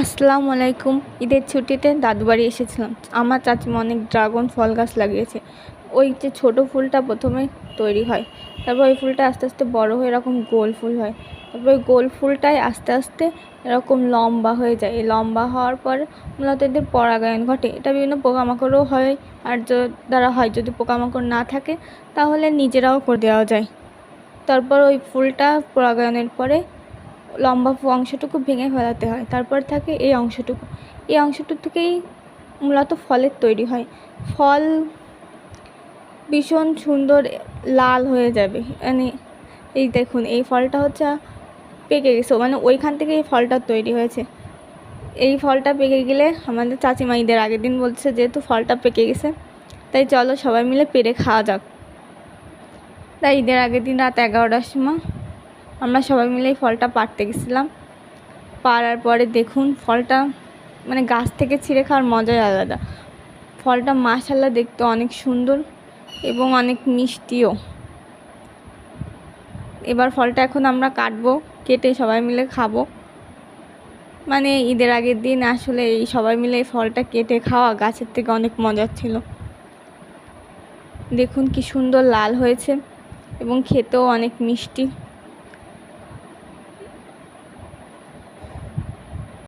আসসালামু আলাইকুম। ঈদের ছুটিতে দাদু বাড়ি এসেছিলাম। আমার চাচিমা অনেক ড্রাগন ফল গাছ লাগিয়েছে। ওই যে ছোটো ফুলটা প্রথমে তৈরি হয়। তারপর ওই ফুলটা আস্তে আস্তে বড় হয়ে এরকম গোল ফুল হয়। তারপর ওই গোল ফুলটাই আস্তে আস্তে এরকম লম্বা হয়ে যায়। এই লম্বা হওয়ার পর মূলত এদের পরাগায়ন ঘটে। এটা বিভিন্ন পোকামাকড়ও হয়। আর দ্বারা হয়। যদি পোকামাকড় না থাকে, তাহলে নিজেরাও করে দেওয়া যায়। তারপর ওই ফুলটা পরাগায়নের পরে লম্বা অংশটুকু ভেঙে ফেলাতে হয়। তারপর থাকে এই অংশটুকু। এই অংশটুকু থেকেই মূলত ফলের তৈরি হয়। ফল ভীষণ সুন্দর লাল হয়ে যাবে। মানে এই দেখুন, এই ফলটা হচ্ছে পেকে গেছে। মানে ওইখান থেকে এই ফলটা তৈরি হয়েছে। এই ফলটা পেকে গেলে আমাদের চাচিমা ঈদের আগের দিন বলছে যেহেতু ফলটা পেকে গেছে, তাই চলো সবাই মিলে পেরে খাওয়া যাক। তাই ঈদের আগের দিন রাত এগারোটার সময় আমরা সবাই মিলে এই ফলটা পাড়তে গেছিলাম। পাড়ার পরে দেখুন, ফলটা মানে গাছ থেকে ছিঁড়ে খাওয়ার মজাই আলাদা। ফলটা মাশাল্লাহ দেখতে অনেক সুন্দর এবং অনেক মিষ্টিও। এবার ফলটা এখন আমরা কাটবো, কেটে সবাই মিলে খাব। মানে ঈদের আগের দিন আসলে এই সবাই মিলে এই ফলটা কেটে খাওয়া গাছের থেকে অনেক মজার ছিল। দেখুন কি সুন্দর লাল হয়েছে এবং খেতেও অনেক মিষ্টি।